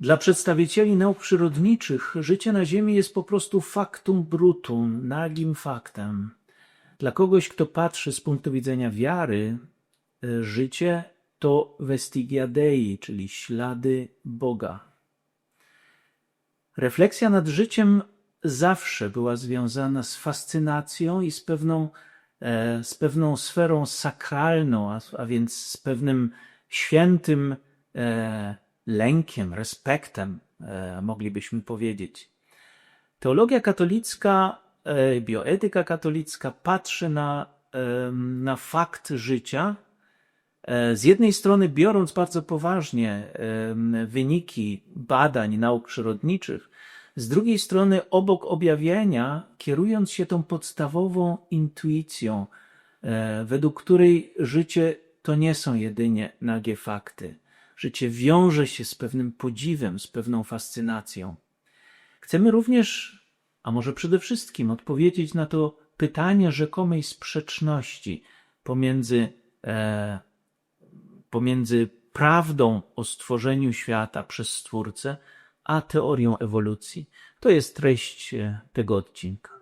Dla przedstawicieli nauk przyrodniczych życie na Ziemi jest po prostu factum brutum, nagim faktem. Dla kogoś, kto patrzy z punktu widzenia wiary, y, życie to vestigia Dei, czyli ślady Boga. Refleksja nad życiem zawsze była związana z fascynacją i z pewną, e, z pewną sferą sakralną, a, a więc z pewnym świętym e, lękiem, respektem, e, moglibyśmy powiedzieć. Teologia katolicka, e, bioetyka katolicka patrzy na, em, na fakt życia, e, z jednej strony biorąc bardzo poważnie wyniki badań nauk przyrodniczych, z drugiej strony obok objawienia, kierując się tą podstawową intuicją, e, według której życie to nie są jedynie nagie fakty. Życie wiąże się z pewnym podziwem, z pewną fascynacją. Chcemy również, a może przede wszystkim, odpowiedzieć na to pytanie rzekomej sprzeczności pomiędzy, e, pomiędzy prawdą o stworzeniu świata przez Stwórcę, a teorią ewolucji. To jest treść e, tego odcinka.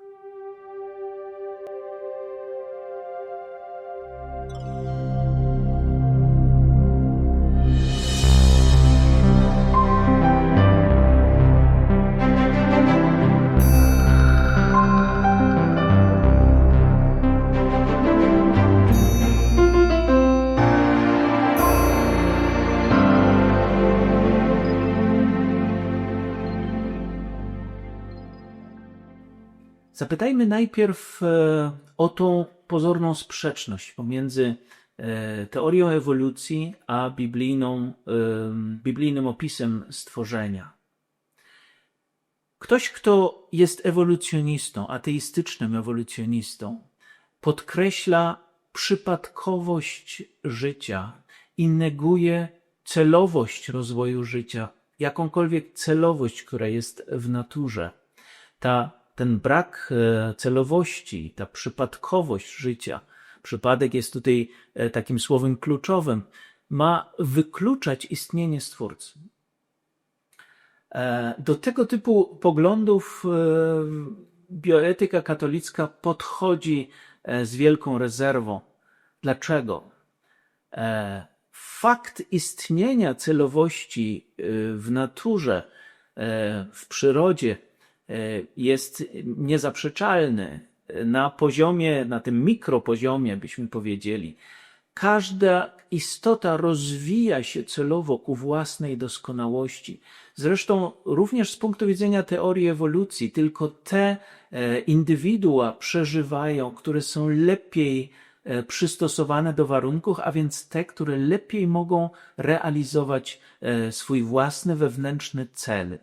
Zapytajmy najpierw e, o tą pozorną sprzeczność pomiędzy e, teorią ewolucji a biblijną, e, biblijnym opisem stworzenia. Ktoś, kto jest ewolucjonistą, ateistycznym ewolucjonistą, podkreśla przypadkowość życia i neguje celowość rozwoju życia, jakąkolwiek celowość, która jest w naturze. Ta ten brak e, celowości, ta przypadkowość życia, przypadek jest tutaj e, takim słowem kluczowym, ma wykluczać istnienie Stwórcy. E, do tego typu poglądów bioetyka katolicka podchodzi z wielką rezerwą. Dlaczego? Fakt istnienia celowości w naturze, w przyrodzie, jest niezaprzeczalny. Na poziomie, na tym mikropoziomie, byśmy powiedzieli, każda istota rozwija się celowo ku własnej doskonałości. Zresztą również z punktu widzenia teorii ewolucji, tylko te e, indywidua przeżywają, które są lepiej e, przystosowane do warunków, a więc te, które lepiej mogą realizować swój własny wewnętrzny cel.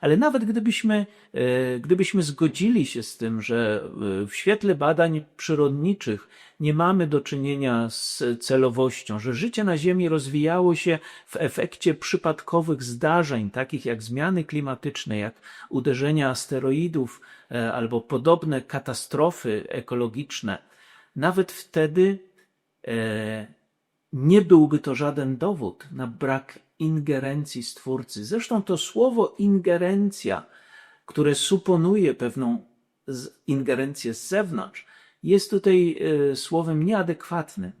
Ale nawet gdybyśmy, e, gdybyśmy zgodzili się z tym, że e, w świetle badań przyrodniczych nie mamy do czynienia z celowością, że życie na Ziemi rozwijało się w efekcie przypadkowych zdarzeń, takich jak zmiany klimatyczne, jak uderzenia asteroidów e, albo podobne katastrofy ekologiczne, nawet wtedy nie byłby to żaden dowód na brak ingerencji Stwórcy. Zresztą to słowo ingerencja, które suponuje pewną ingerencję z zewnątrz, jest tutaj e, słowem nieadekwatnym.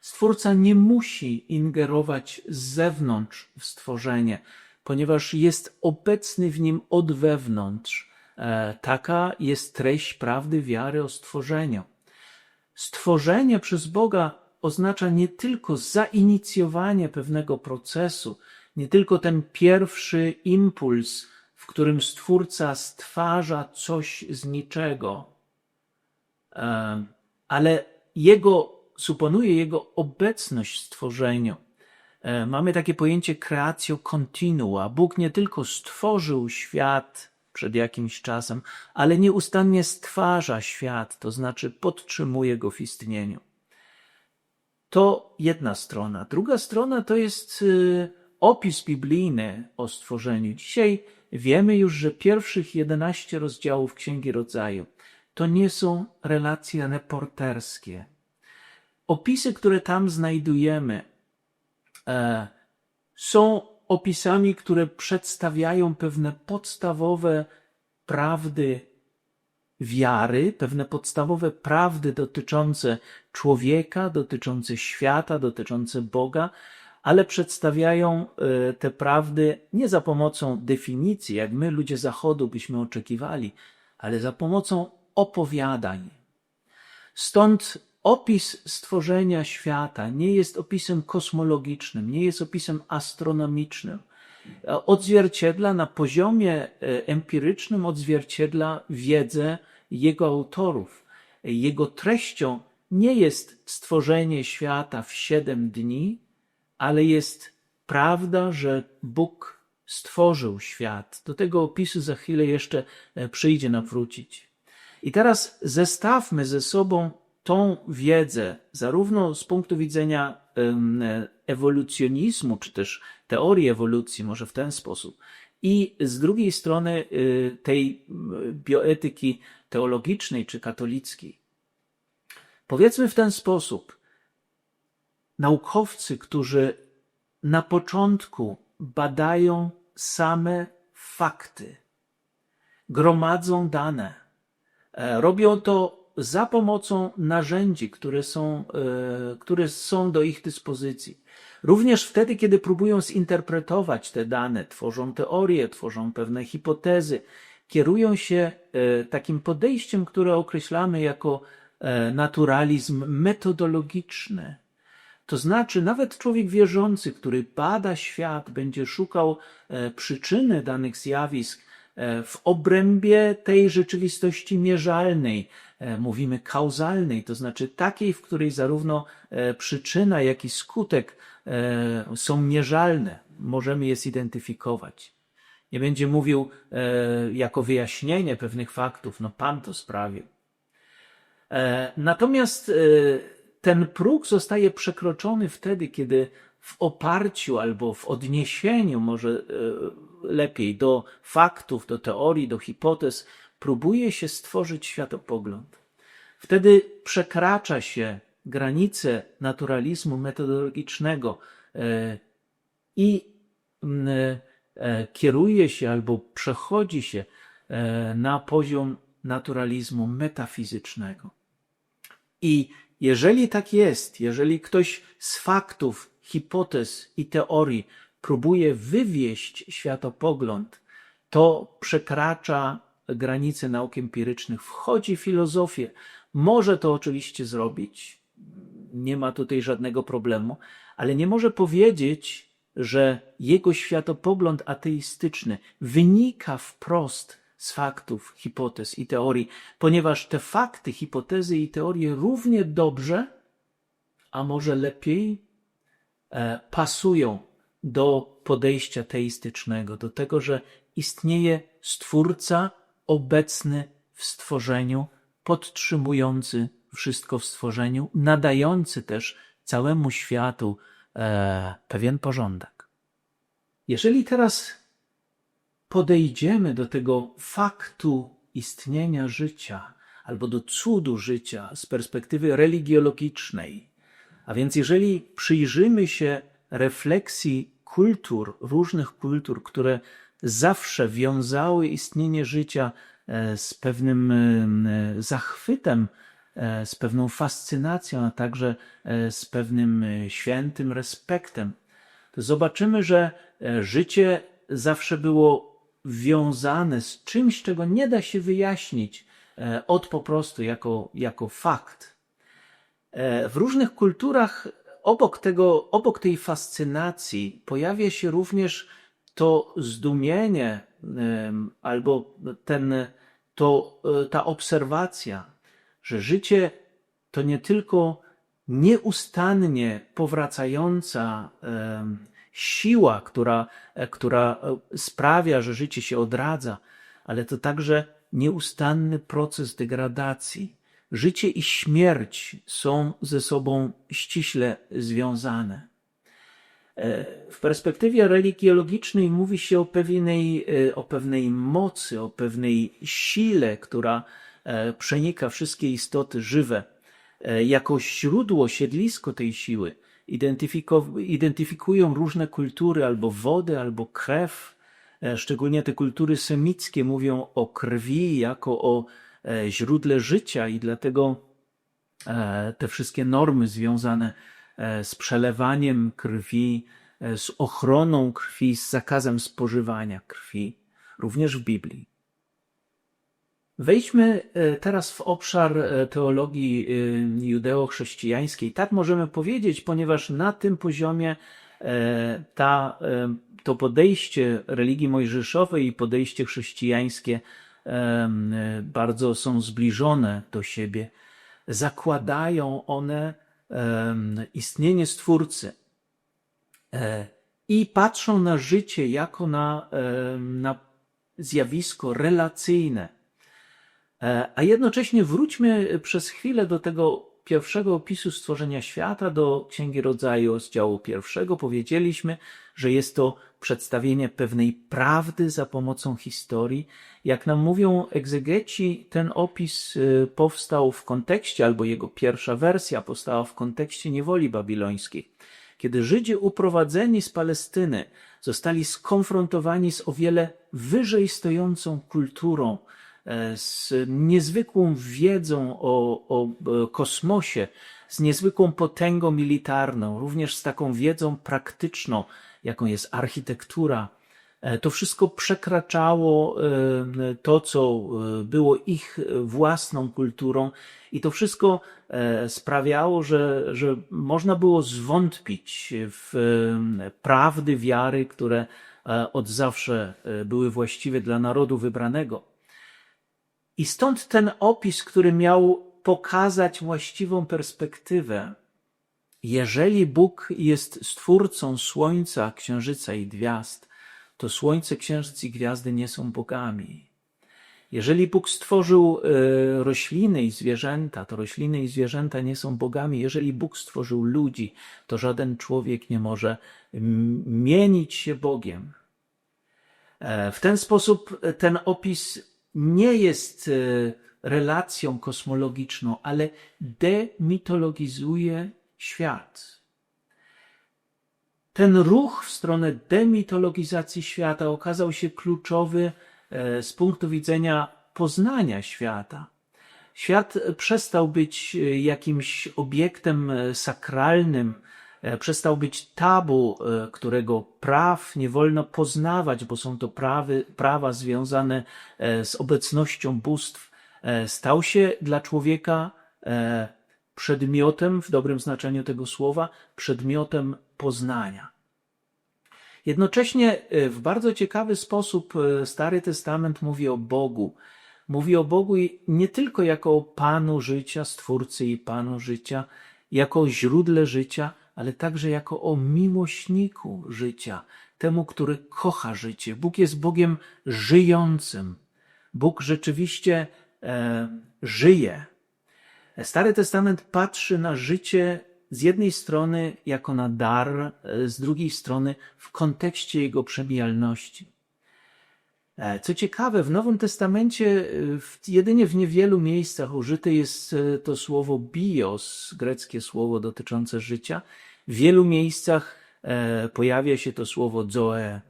Stwórca nie musi ingerować z zewnątrz w stworzenie, ponieważ jest obecny w nim od wewnątrz. E, taka jest treść prawdy wiary o stworzeniu. Stworzenie przez Boga oznacza nie tylko zainicjowanie pewnego procesu, nie tylko ten pierwszy impuls, w którym Stwórca stwarza coś z niczego, ale jego, suponuje jego obecność w stworzeniu. E, mamy takie pojęcie creatio continua. Bóg nie tylko stworzył świat przed jakimś czasem, ale nieustannie stwarza świat, to znaczy podtrzymuje go w istnieniu. To jedna strona. Druga strona to jest y, opis biblijny o stworzeniu. Dzisiaj wiemy już, że pierwszych 11 rozdziałów Księgi Rodzaju to nie są relacje reporterskie. Opisy, które tam znajdujemy, e, są opisami, które przedstawiają pewne podstawowe prawdy wiary, pewne podstawowe prawdy dotyczące człowieka, dotyczące świata, dotyczące Boga, ale przedstawiają e, te prawdy nie za pomocą definicji, jak my, ludzie Zachodu, byśmy oczekiwali, ale za pomocą opowiadań. Stąd opis stworzenia świata nie jest opisem kosmologicznym, nie jest opisem astronomicznym. Odzwierciedla na poziomie e, empirycznym, odzwierciedla wiedzę jego autorów. Jego treścią nie jest stworzenie świata w siedem dni, ale jest prawda, że Bóg stworzył świat. Do tego opisu za chwilę jeszcze e, przyjdzie nam wrócić. I teraz zestawmy ze sobą tą wiedzę, zarówno z punktu widzenia ewolucjonizmu, czy też teorii ewolucji, może w ten sposób, i z drugiej strony y, tej bioetyki teologicznej czy katolickiej. Powiedzmy w ten sposób, naukowcy, którzy na początku badają same fakty, gromadzą dane, e, robią to za pomocą narzędzi, które są, e, które są do ich dyspozycji. Również wtedy, kiedy próbują zinterpretować te dane, tworzą teorie, tworzą pewne hipotezy, kierują się e, takim podejściem, które określamy jako e, naturalizm metodologiczny. To znaczy, nawet człowiek wierzący, który bada świat, będzie szukał przyczyny danych zjawisk w obrębie tej rzeczywistości mierzalnej, E, mówimy kauzalnej, to znaczy takiej, w której zarówno e, przyczyna, jak i skutek e, są mierzalne, możemy je zidentyfikować. Nie będzie mówił jako wyjaśnienie pewnych faktów, no Pan to sprawił. Natomiast ten próg zostaje przekroczony wtedy, kiedy w oparciu albo w odniesieniu, może lepiej, do faktów, do teorii, do hipotez, próbuje się stworzyć światopogląd. Wtedy przekracza się granice naturalizmu metodologicznego e, i e, kieruje się albo przechodzi się e, na poziom naturalizmu metafizycznego. I jeżeli tak jest, jeżeli ktoś z faktów, hipotez i teorii próbuje wywieść światopogląd, to przekracza granice nauk empirycznych, wchodzi w filozofię. Może to oczywiście zrobić, nie ma tutaj żadnego problemu, ale nie może powiedzieć, że jego światopogląd ateistyczny wynika wprost z faktów, hipotez i teorii, ponieważ te fakty, hipotezy i teorie równie dobrze, a może lepiej, pasują do podejścia teistycznego, do tego, że istnieje Stwórca, obecny w stworzeniu, podtrzymujący wszystko w stworzeniu, nadający też całemu światu e, pewien porządek. Jeżeli teraz podejdziemy do tego faktu istnienia życia, albo do cudu życia z perspektywy religiologicznej, a więc jeżeli przyjrzymy się refleksji kultur, różnych kultur, które zawsze wiązały istnienie życia e, z pewnym e, zachwytem, e, z pewną fascynacją, a także z pewnym świętym respektem, to zobaczymy, że życie zawsze było wiązane z czymś, czego nie da się wyjaśnić od po prostu jako, jako fakt. W różnych kulturach obok, tego, obok tej fascynacji pojawia się również to zdumienie albo ten, to, e, ta obserwacja, że życie to nie tylko nieustannie powracająca siła, która, e, która e, sprawia, że życie się odradza, ale to także nieustanny proces degradacji. Życie i śmierć są ze sobą ściśle związane. E, w perspektywie religiologicznej mówi się o pewnej, e, o pewnej mocy, o pewnej sile, która e, przenika wszystkie istoty żywe, jako źródło, siedlisko tej siły identyfikują różne kultury, albo wodę, albo krew. Szczególnie te kultury semickie mówią o krwi jako o źródle życia, i dlatego e, te wszystkie normy związane e, z przelewaniem krwi, e, z ochroną krwi, z zakazem spożywania krwi, również w Biblii. Wejdźmy e, teraz w obszar e, teologii e, judeo-chrześcijańskiej. Tak możemy powiedzieć, ponieważ na tym poziomie e, ta, e, to podejście religii mojżeszowej i podejście chrześcijańskie e, bardzo są zbliżone do siebie. Zakładają one istnienie Stwórcy e, i patrzą na życie jako na, na zjawisko relacyjne. E, A jednocześnie wróćmy przez chwilę do tego pierwszego opisu stworzenia świata, do Księgi Rodzaju, rozdziału pierwszego. Powiedzieliśmy, że jest to przedstawienie pewnej prawdy za pomocą historii. Jak nam mówią egzegeci, ten opis y, powstał w kontekście, albo jego pierwsza wersja powstała w kontekście niewoli babilońskiej. Kiedy Żydzi uprowadzeni z Palestyny zostali skonfrontowani z o wiele wyżej stojącą kulturą, z niezwykłą wiedzą o, o e, kosmosie, z niezwykłą potęgą militarną, również z taką wiedzą praktyczną, jaką jest architektura. E, To wszystko przekraczało e, to, co e, było ich własną kulturą, i to wszystko e, sprawiało, że, że można było zwątpić w e, prawdy wiary, które e, od zawsze e, były właściwe dla narodu wybranego. I stąd ten opis, który miał pokazać właściwą perspektywę. Jeżeli Bóg jest stwórcą słońca, księżyca i gwiazd, to słońce, księżyc i gwiazdy nie są bogami. Jeżeli Bóg stworzył e, rośliny i zwierzęta, to rośliny i zwierzęta nie są bogami. Jeżeli Bóg stworzył ludzi, to żaden człowiek nie może mienić się Bogiem. E, W ten sposób ten opis nie jest e, relacją kosmologiczną, ale demitologizuje świat. Ten ruch w stronę demitologizacji świata okazał się kluczowy e, z punktu widzenia poznania świata. Świat przestał być e, jakimś obiektem sakralnym, przestał być tabu, e, którego praw nie wolno poznawać, bo są to prawy, prawa związane e, z obecnością bóstw. E, Stał się dla człowieka e, przedmiotem, w dobrym znaczeniu tego słowa, przedmiotem poznania. Jednocześnie e, w bardzo ciekawy sposób e, Stary Testament mówi o Bogu. Mówi o Bogu nie tylko jako o Panu życia, Stwórcy i Panu życia, jako o źródle życia, ale także jako o miłośniku życia, temu, który kocha życie. Bóg jest Bogiem żyjącym. Bóg rzeczywiście e, żyje. Stary Testament patrzy na życie z jednej strony jako na dar, e, z drugiej strony w kontekście jego przemijalności. E, Co ciekawe, w Nowym Testamencie e, jedynie w niewielu miejscach użyte jest to słowo bios, greckie słowo dotyczące życia. W wielu miejscach e, pojawia się to słowo zoe.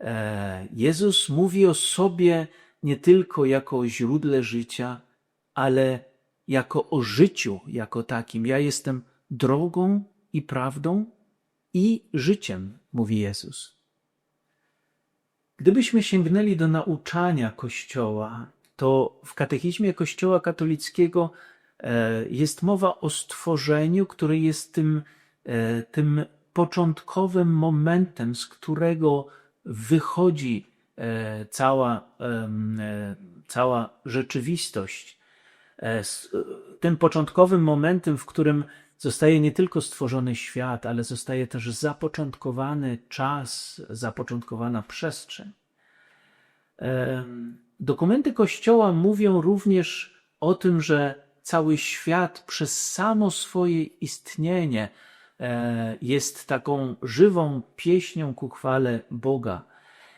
E, Jezus mówi o sobie nie tylko jako o źródle życia, ale jako o życiu jako takim. Ja jestem drogą i prawdą i życiem, mówi Jezus. Gdybyśmy sięgnęli do nauczania Kościoła, to w katechizmie Kościoła katolickiego e, jest mowa o stworzeniu, które jest tym, tym początkowym momentem, z którego wychodzi e, cała, e, cała rzeczywistość. E, e, Tym początkowym momentem, w którym zostaje nie tylko stworzony świat, ale zostaje też zapoczątkowany czas, zapoczątkowana przestrzeń. Dokumenty Kościoła mówią również o tym, że cały świat przez samo swoje istnienie e, jest taką żywą pieśnią ku chwale Boga.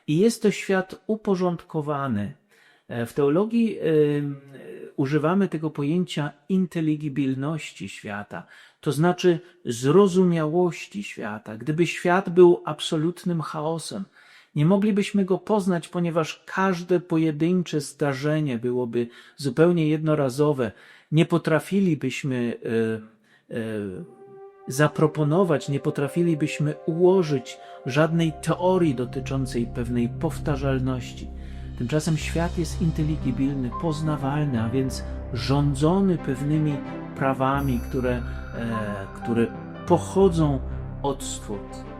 I jest to świat uporządkowany. E, W teologii używamy tego pojęcia inteligibilności świata, to znaczy zrozumiałości świata. Gdyby świat był absolutnym chaosem, nie moglibyśmy go poznać, ponieważ każde pojedyncze zdarzenie byłoby zupełnie jednorazowe. Nie potrafilibyśmy e, e, zaproponować, nie potrafilibyśmy ułożyć żadnej teorii dotyczącej pewnej powtarzalności. Tymczasem świat jest inteligibilny, poznawalny, a więc rządzony pewnymi prawami, które, e, które pochodzą od stwórcy.